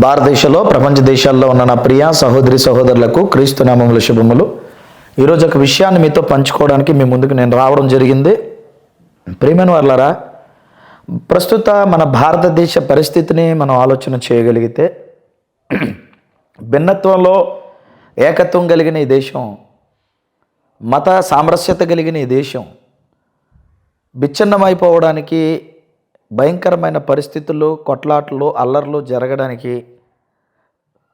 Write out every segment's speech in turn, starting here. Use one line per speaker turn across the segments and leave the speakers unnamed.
భారతదేశంలో ప్రపంచ దేశాల్లో ఉన్న నా ప్రియ సహోదరి సహోదరులకు క్రీస్తు నామముల శుభములు. ఈరోజు ఒక విషయాన్ని మీతో పంచుకోవడానికి మీ ముందుకు నేను రావడం జరిగింది. ప్రియమైన వాళ్ళరా ప్రస్తుత మన భారతదేశ పరిస్థితిని మనం ఆలోచన చేయగలిగితే భిన్నత్వంలో ఏకత్వం కలిగిన ఈ దేశం మత సామరస్యత కలిగిన ఈ దేశం విచ్ఛిన్నమైపోవడానికి భయంకరమైన పరిస్థితులు కొట్లాట్లు అల్లర్లు జరగడానికి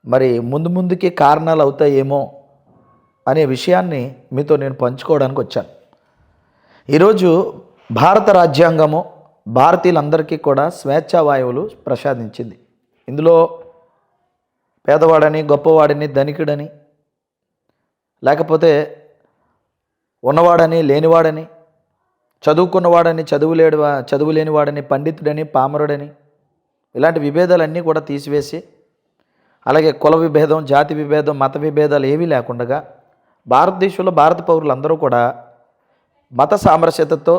మరి ముందు ముందుకి కారణాలు అవుతాయేమో అనే విషయాన్ని మీతో నేను పంచుకోవడానికి వచ్చాను. ఈరోజు భారత రాజ్యాంగము భారతీయులందరికీ కూడా స్వేచ్ఛా వాయువులు ప్రసాదించింది. ఇందులో పేదవాడని గొప్పవాడని ధనికుడని లేకపోతే ఉన్నవాడని లేనివాడని చదువుకున్నవాడని చదువులేడు చదువులేని వాడని పండితుడని పామరుడని ఇలాంటి విభేదాలన్నీ కూడా తీసివేసి అలాగే కుల విభేదం జాతి విభేదం మత విభేదాలు ఏవీ లేకుండా భారతదేశంలో భారత పౌరులందరూ కూడా మత సామరస్యతతో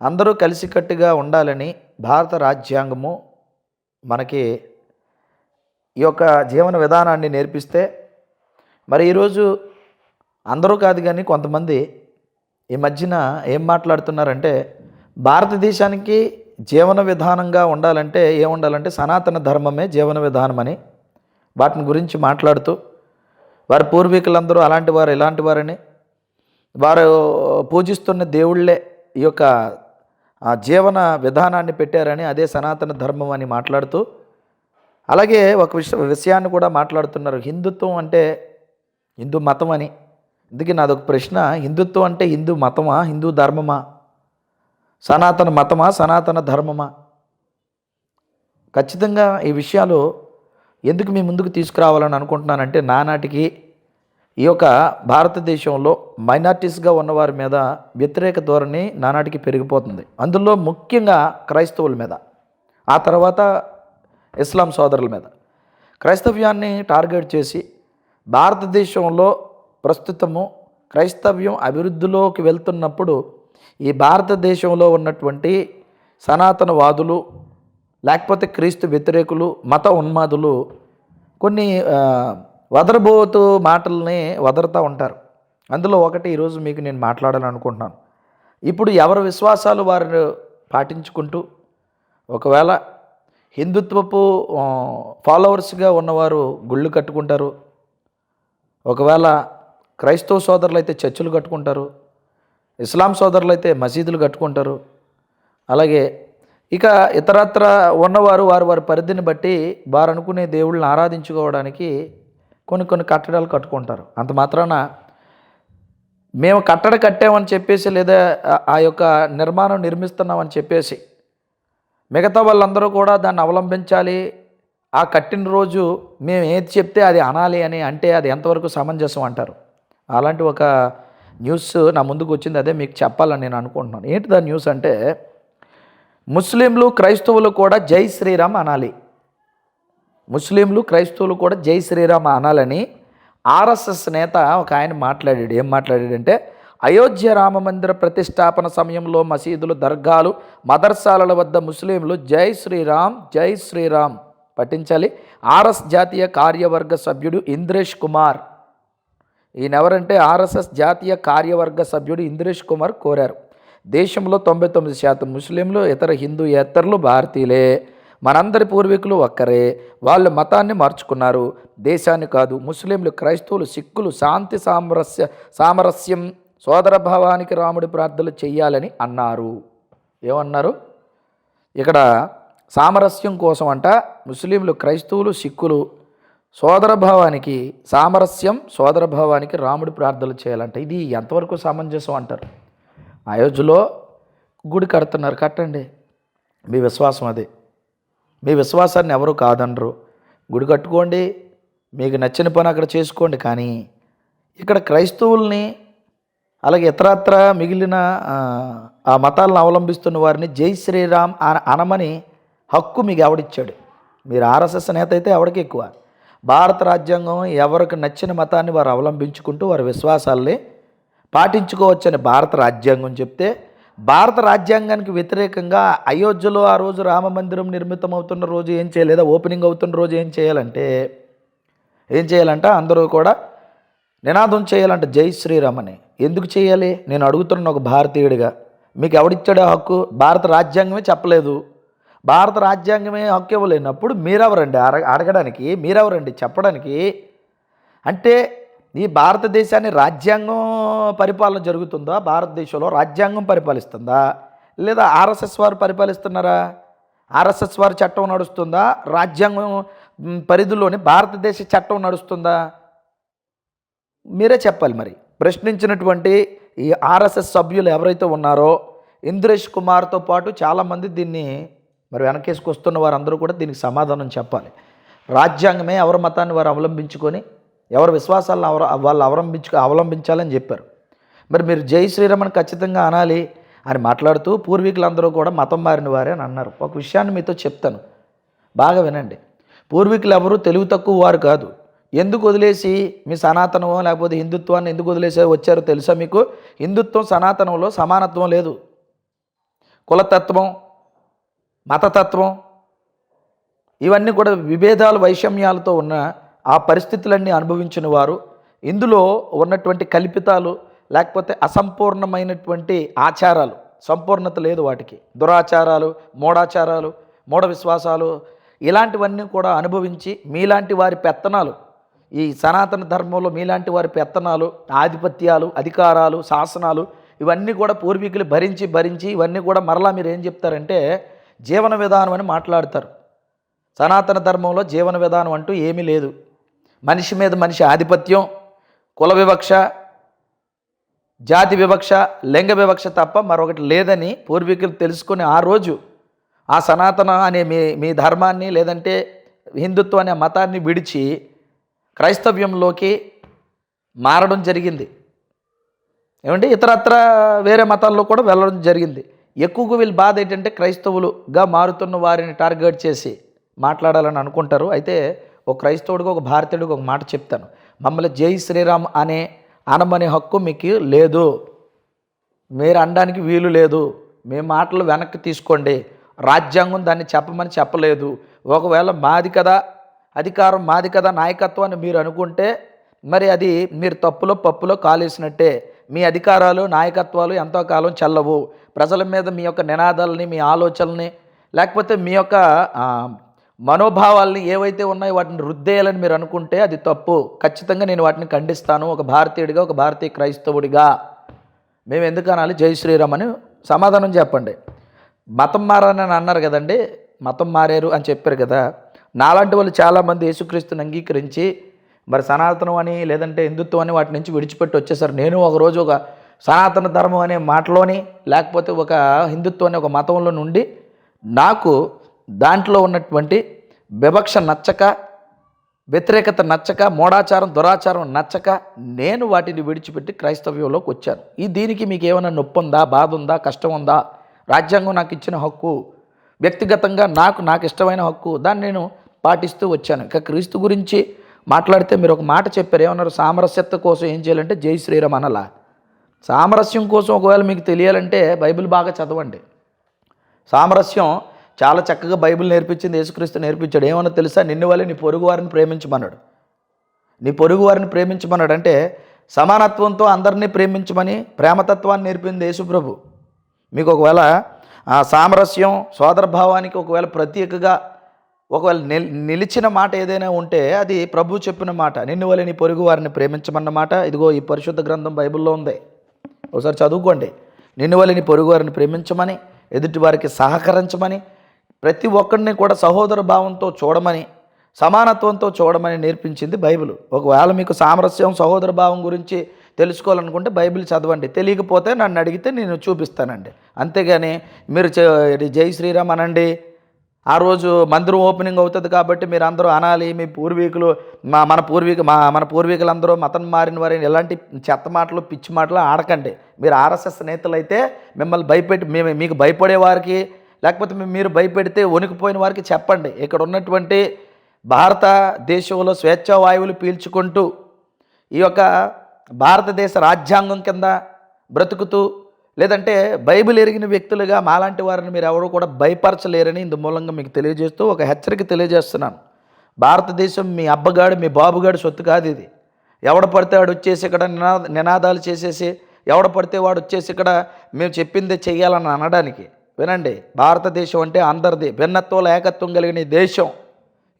అందరూ కలిసికట్టుగా ఉండాలని భారత రాజ్యాంగము మనకి ఈ యొక్క జీవన విధానాన్ని నేర్పిస్తే మరి ఈరోజు అందరూ కాదు కానీ కొంతమంది ఈ మధ్యన ఏం మాట్లాడుతున్నారంటే భారతదేశానికి జీవన విధానంగా ఉండాలంటే ఏముండాలంటే సనాతన ధర్మమే జీవన విధానం అని వాటిని గురించి మాట్లాడుతూ వారి పూర్వీకులందరూ అలాంటి వారు ఇలాంటి వారని వారు పూజిస్తున్న దేవుళ్ళే ఈ యొక్క జీవన విధానాన్ని పెట్టారని అదే సనాతన ధర్మం అని మాట్లాడుతూ అలాగే ఒక విష విషయాన్ని కూడా మాట్లాడుతున్నారు. హిందుత్వం అంటే హిందూ మతం అని. అందుకే నాదొక ప్రశ్న హిందుత్వం అంటే హిందూ మతమా హిందూ ధర్మమా? సనాతన మతమా సనాతన ధర్మమా? ఖచ్చితంగా ఈ విషయాలు ఎందుకు మీ ముందుకు తీసుకురావాలని అనుకుంటున్నానంటే నానాటికి ఈ యొక్క భారతదేశంలో మైనార్టీస్గా ఉన్నవారి మీద వ్యతిరేక ధోరణి నానాటికి పెరిగిపోతుంది. అందులో ముఖ్యంగా క్రైస్తవుల మీద ఆ తర్వాత ఇస్లాం సోదరుల మీద. క్రైస్తవ్యాన్ని టార్గెట్ చేసి భారతదేశంలో ప్రస్తుతము క్రైస్తవ్యం అభివృద్ధిలోకి వెళ్తున్నప్పుడు ఈ భారతదేశంలో ఉన్నటువంటి సనాతనవాదులు లేకపోతే క్రీస్తు వ్యతిరేకులు మత ఉన్మాదులు కొన్ని వదరబోతు మాటల్ని వదరుతూ ఉంటారు. అందులో ఒకటి ఈరోజు మీకు నేను మాట్లాడాలనుకుంటున్నాను. ఇప్పుడు ఎవరి విశ్వాసాలు వారు పాటించుకుంటూ ఒకవేళ హిందుత్వపు ఫాలోవర్స్గా ఉన్నవారు గుళ్ళు కట్టుకుంటారు ఒకవేళ క్రైస్తవ సోదరులు అయితే చర్చిలు కట్టుకుంటారు ఇస్లాం సోదరులు అయితే మసీదులు కట్టుకుంటారు. అలాగే ఇక ఇతరత్ర ఉన్నవారు వారు వారి పరిధిని బట్టి వారు అనుకునే దేవుళ్ళని ఆరాధించుకోవడానికి కొన్ని కొన్ని కట్టడాలు కట్టుకుంటారు. అంత మాత్రాన మేము కట్టడ కట్టామని చెప్పేసి లేదా ఆ- ఆ యొక్క నిర్మాణం నిర్మిస్తున్నామని చెప్పేసి మిగతా వాళ్ళందరూ కూడా దాన్ని అవలంబించాలి. ఆ కట్టిన రోజు మేము ఏది చెప్తే అది అనాలి అని అంటే అది ఎంతవరకు సమంజసం అంటారు. అలాంటి ఒక న్యూస్ నా ముందుకు వచ్చింది. అదే మీకు చెప్పాలని నేను అనుకుంటున్నాను. ఏంటి దాని న్యూస్ అంటే ముస్లింలు క్రైస్తవులు కూడా జై శ్రీరామ్ అనాలి. ముస్లింలు క్రైస్తవులు కూడా జై శ్రీరామ్ అనాలని ఆర్ఎస్ఎస్ నేత ఒక ఆయన మాట్లాడాడు. ఏం మాట్లాడాడంటే అయోధ్య రామ మందిర ప్రతిష్టాపన సమయంలో మసీదులు దర్గాలు మదర్సాల వద్ద ముస్లింలు జై శ్రీరామ్ జై శ్రీరామ్ పఠించాలి. ఆర్ఎస్ జాతీయ కార్యవర్గ సభ్యుడు ఇంద్రేష్ కుమార్. ఈయన ఎవరంటే ఆర్ఎస్ఎస్ జాతీయ కార్యవర్గ సభ్యుడు ఇంద్రేష్ కుమార్ కోరారు. దేశంలో తొంభై తొమ్మిది శాతం ముస్లింలు ఇతర హిందూయేతరులు భారతీయులే. మనందరి పూర్వీకులు ఒక్కరే. వాళ్ళు మతాన్ని మార్చుకున్నారు. దేశాన్ని కాదు ముస్లింలు క్రైస్తవులు సిక్కులు శాంతి సామరస్య సామరస్యం సోదరభావానికి రాముడి ప్రార్థనలు చేయాలని అన్నారు. ఏమన్నారు? ఇక్కడ సామరస్యం కోసం అంట ముస్లింలు క్రైస్తవులు సిక్కులు సోదరభావానికి సామరస్యం సోదరభావానికి రాముడి ప్రార్థనలు చేయాలంట. ఇది ఎంతవరకు సామంజసం అంటారు? అయోధ్యలో గుడి కడుతున్నారు కట్టండి. మీ విశ్వాసం అది. మీ విశ్వాసాన్ని ఎవరు కాదనరు. గుడి కట్టుకోండి మీకు నచ్చిన పని అక్కడ చేసుకోండి. కానీ ఇక్కడ క్రైస్తవుల్ని అలాగే ఇతరత్ర మిగిలిన ఆ, ఆ మతాలను అవలంబిస్తున్న వారిని జై శ్రీరామ్ అన- అనమని హక్కు మీకు ఎవడిచ్చాడు? మీరు ఆర్ఎస్ఎస్ నేత అయితే ఎవడికి ఎక్కువ? భారత రాజ్యాంగం ఎవరికి నచ్చిన మతాన్ని వారు అవలంబించుకుంటూ వారి విశ్వాసాల్ని పాటించుకోవచ్చని భారత రాజ్యాంగం చెప్తే భారత రాజ్యాంగానికి వ్యతిరేకంగా అయోధ్యలో ఆ రోజు రామ మందిరం నిర్మితం అవుతున్న రోజు ఏం చేయలేదా ఓపెనింగ్ అవుతున్న రోజు ఏం చేయాలంటే ఏం చేయాలంటే? అందరూ కూడా నినాదం చేయాలంటే జై శ్రీరామని. ఎందుకు చేయాలి? నేను అడుగుతున్న ఒక భారతీయుడిగా. మీకు ఎవడిచ్చాడో హక్కు? భారత రాజ్యాంగమే చెప్పలేదు. భారత రాజ్యాంగమే హక్కు ఇవ్వలేనప్పుడు మీరెవరండి? అడ అడగడానికి మీరెవరండి? చెప్పడానికి? అంటే ఈ భారతదేశాన్ని రాజ్యాంగం పరిపాలన జరుగుతుందా? భారతదేశంలో రాజ్యాంగం పరిపాలిస్తుందా? లేదా ఆర్ఎస్ఎస్ వారు పరిపాలిస్తున్నారా? ఆర్ఎస్ఎస్ వారి చట్టం నడుస్తుందా? రాజ్యాంగం పరిధిలోని భారతదేశ చట్టం నడుస్తుందా? మీరే చెప్పాలి మరి. ప్రశ్నించినటువంటి ఈ ఆర్ఎస్ఎస్ సభ్యులు ఎవరైతే ఉన్నారో ఇంద్రేష్ కుమార్తో పాటు చాలామంది దీన్ని మరి వెనకేసుకొస్తున్న వారందరూ కూడా దీనికి సమాధానం చెప్పాలి. రాజ్యాంగమే ఎవరి మతాన్ని వారు అవలంబించుకొని ఎవరి విశ్వాసాలను అవర వాళ్ళు అవలంబించు అవలంబించాలని చెప్పారు. మరి మీరు జై శ్రీరామని ఖచ్చితంగా అనాలి అని మాట్లాడుతూ పూర్వీకులందరూ కూడా మతం మారిన వారే అని అన్నారు. ఒక విషయాన్ని మీతో చెప్తాను. బాగా వినండి. పూర్వీకులు ఎవరు తెలివి తక్కువ వారు కాదు. ఎందుకు వదిలేసి మీ సనాతనమో లేకపోతే హిందుత్వాన్ని ఎందుకు వదిలేసి వచ్చారో తెలుసా మీకు? హిందుత్వం సనాతనంలో సమానత్వం లేదు. కులతత్వం మతతత్వం ఇవన్నీ కూడా విభేదాలు వైషమ్యాలతో ఉన్న ఆ పరిస్థితులన్నీ అనుభవించిన వారు. ఇందులో ఉన్నటువంటి కల్పితాలు లేకపోతే అసంపూర్ణమైనటువంటి ఆచారాలు సంపూర్ణత లేదు వాటికి. దురాచారాలు మూఢాచారాలు మూఢ విశ్వాసాలు ఇలాంటివన్నీ కూడా అనుభవించి మీలాంటి వారి పెత్తనాలు ఈ సనాతన ధర్మంలో మీలాంటి వారి పెత్తనాలు ఆధిపత్యాలు అధికారాలు శాసనాలు ఇవన్నీ కూడా పూర్వీకులు భరించి భరించి ఇవన్నీ కూడా మరలా మీరు ఏం చెప్తారంటే జీవన విధానం అని మాట్లాడతారు. సనాతన ధర్మంలో జీవన విధానం అంటూ ఏమీ లేదు. మనిషి మీద మనిషి ఆధిపత్యం కుల వివక్ష జాతి వివక్ష లింగ వివక్ష తప్ప మరొకటి లేదని పూర్వీకులు తెలుసుకుని ఆ రోజు ఆ సనాతన అనే మీ మీ ధర్మాన్ని లేదంటే హిందుత్వం అనే మతాన్ని విడిచి క్రైస్తవ్యంలోకి మారడం జరిగింది. ఏమంటే ఇతరత్ర వేరే మతాల్లో కూడా వెళ్ళడం జరిగింది. ఎక్కువగా వీళ్ళ బాధ ఏంటంటే క్రైస్తవులుగా మారుతున్న వారిని టార్గెట్ చేసి మాట్లాడాలని అనుకుంటారు. అయితే ఒక క్రైస్తవుడిగా ఒక భారతీయుడిగా ఒక మాట చెప్తాను. మమ్మల్ని జై శ్రీరామ్ అనే అనమనే హక్కు మీకు లేదు. మీరు అనడానికి వీలు లేదు. మీ మాటలు వెనక్కి తీసుకోండి. రాజ్యాంగం దాన్ని చెప్పమని చెప్పలేదు. ఒకవేళ మాది కదా అధికారం మాది కదా నాయకత్వాన్ని మీరు అనుకుంటే మరి అది మీరు తప్పులో పప్పులో కాలేసినట్టే. మీ అధికారాలు నాయకత్వాలు ఎంతో కాలం చల్లవు. ప్రజల మీద మీ యొక్క నినాదాలని మీ ఆలోచనల్ని లేకపోతే మీ యొక్క మనోభావాల్ని ఏవైతే ఉన్నాయో వాటిని రుద్దేయాలని మీరు అనుకుంటే అది తప్పు. ఖచ్చితంగా నేను వాటిని ఖండిస్తాను. ఒక భారతీయుడిగా ఒక భారతీయ క్రైస్తవుడిగా. మేము ఎందుకు అనాలి? జై శ్రీరామ్ అని సమాధానం చెప్పండి. మతం మారని అన్నారు కదండి. మతం మారారు అని చెప్పారు కదా. నాలాంటి వాళ్ళు చాలామంది యేసుక్రీస్తుని అంగీకరించి మరి సనాతనం అని లేదంటే హిందుత్వం అని వాటి నుంచి విడిచిపెట్టి వచ్చేసారు. నేను ఒకరోజు ఒక సనాతన ధర్మం అనే మాటలోని లేకపోతే ఒక హిందుత్వం అనే ఒక మతంలో నుండి నాకు దాంట్లో ఉన్నటువంటి వివక్ష నచ్చక వ్యతిరేకత నచ్చక మూఢాచారం దురాచారం నచ్చక నేను వాటిని విడిచిపెట్టి క్రైస్తవ్యంలోకి వచ్చాను. ఈ దీనికి మీకు ఏమైనా నొప్పి ఉందా బాధ ఉందా కష్టం ఉందా రాజ్యాంగం నాకు ఇచ్చిన హక్కు వ్యక్తిగతంగా నాకు నాకు ఇష్టమైన హక్కు దాన్ని నేను పాటిస్తూ వచ్చాను. ఇక క్రీస్తు గురించి మాట్లాడితే మీరు ఒక మాట చెప్పారు. ఏమన్నారు? సామరస్యత కోసం ఏం చేయాలంటే జై శ్రీరామ్ అనలా. సామరస్యం కోసం ఒకవేళ మీకు తెలియాలంటే బైబిల్ బాగా చదవండి. సామరస్యం చాలా చక్కగా బైబిల్ నేర్పించింది యేసుక్రీస్తు నేర్పించాడు. ఏమన్నా తెలుసా? నిన్ను వల్ల నీ పొరుగు వారిని ప్రేమించమన్నాడు. నీ పొరుగు వారిని ప్రేమించమన్నాడు అంటే సమానత్వంతో అందరినీ ప్రేమించమని ప్రేమతత్వాన్ని నేర్పింది యేసుప్రభు. మీకు ఒకవేళ ఆ సామరస్యం సోదరభావానికి ఒకవేళ ప్రత్యేకగా ఒకవేళ నిల్ నిలిచిన మాట ఏదైనా ఉంటే అది ప్రభు చెప్పిన మాట నిన్ను వల్ల నీ పొరుగు వారిని ప్రేమించమన్నమాట ఇదిగో ఈ పరిశుద్ధ గ్రంథం బైబిల్లో ఉంది. ఒకసారి చదువుకోండి. నిన్ను వల్ల నీ పొరుగు వారిని ప్రేమించమని ఎదుటి వారికి సహకరించమని ప్రతి ఒక్కరిని కూడా సహోదర భావంతో చూడమని సమానత్వంతో చూడమని నేర్పించింది బైబిల్. ఒకవేళ మీకు సామరస్యం సహోదర భావం గురించి తెలుసుకోవాలనుకుంటే బైబిల్ చదవండి. తెలియకపోతే నన్ను అడిగితే నేను చూపిస్తానండి. అంతేగాని మీరు జై శ్రీరామ్ అనండి. ఆ రోజు మందిరం ఓపెనింగ్ అవుతుంది కాబట్టి మీరు అందరూ అనాలి మీ పూర్వీకులు మా మన పూర్వీకు మా మన పూర్వీకులందరూ మతం మారిన వారిని ఎలాంటి చెత్త మాటలు పిచ్చి మాటలు ఆడకండి. మీరు ఆర్ఎస్ఎస్ నేతలు అయితే మిమ్మల్ని భయపెట్టి మేము మీకు భయపడే వారికి లేకపోతే మీరు భయపెడితే వణికిపోయిన వారికి చెప్పండి. ఇక్కడ ఉన్నటువంటి భారతదేశంలో స్వేచ్ఛా వాయువులు పీల్చుకుంటూ ఈ యొక్క భారతదేశ రాజ్యాంగం కింద బ్రతుకుతూ లేదంటే బైబిల్ ఎరిగిన వ్యక్తులుగా మాలాంటి వారిని మీరు ఎవరు కూడా భయపరచలేరని ఇందు మూలంగా మీకు తెలియజేస్తూ ఒక హెచ్చరిక తెలియజేస్తున్నాను. భారతదేశం మీ అబ్బగాడు మీ బాబుగాడు సొత్తు కాదు ఇది. ఎవడ పడితే వాడు వచ్చేసి ఇక్కడ నినా నినాదాలు చేసేసి ఎవడ పడితే వాడు వచ్చేసి ఇక్కడ మేము చెప్పిందే చెయ్యాలని అనడానికి. వినండి భారతదేశం అంటే అందరిది భిన్నత్వంలో ఏకత్వం కలిగిన ఈ దేశం.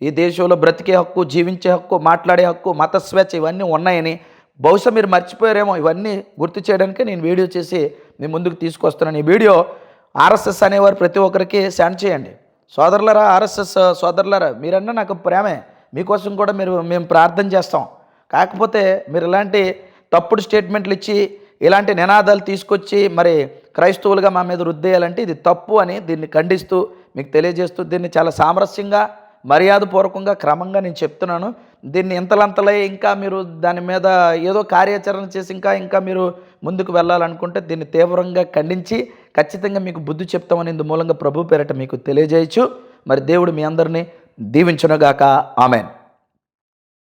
ఈ దేశంలో బ్రతికే హక్కు జీవించే హక్కు మాట్లాడే హక్కు మత స్వేచ్ఛ ఇవన్నీ ఉన్నాయని బహుశా మీరు మర్చిపోయారేమో. ఇవన్నీ గుర్తు చేయడానికే నేను వీడియో చేసి మీ ముందుకు తీసుకొస్తున్నాను ఈ వీడియో ఆర్ఎస్ఎస్ అనేవారు ప్రతి ఒక్కరికి సెండ్ చేయండి. సోదరులరా ఆర్ఎస్ఎస్ సోదరులరా మీరన్నా నాకు ప్రేమే. మీకోసం కూడా మీరు మేము ప్రార్థన చేస్తాం. కాకపోతే మీరు ఇలాంటి తప్పుడు స్టేట్మెంట్లు ఇచ్చి ఇలాంటి నినాదాలు తీసుకొచ్చి మరి క్రైస్తవులుగా మా మీద రుద్దేయాలంటే ఇది తప్పు అని దీన్ని ఖండిస్తూ మీకు తెలియజేస్తూ దీన్ని చాలా సామరస్యంగా మర్యాదపూర్వకంగా క్రమంగా నేను చెప్తున్నాను. దీన్ని ఇంతలంతలే ఇంకా మీరు దాని మీద ఏదో కార్యాచరణ చేసి ఇంకా ఇంకా మీరు ముందుకు వెళ్ళాలనుకుంటే దీన్ని తీవ్రంగా ఖండించి ఖచ్చితంగా మీకు బుద్ధి చెప్తామని ఇందు మూలంగా ప్రభు పేరట మీకు తెలియజేయచ్చు. మరి దేవుడు మీ అందరినీ దీవించునుగాక. ఆమెన్.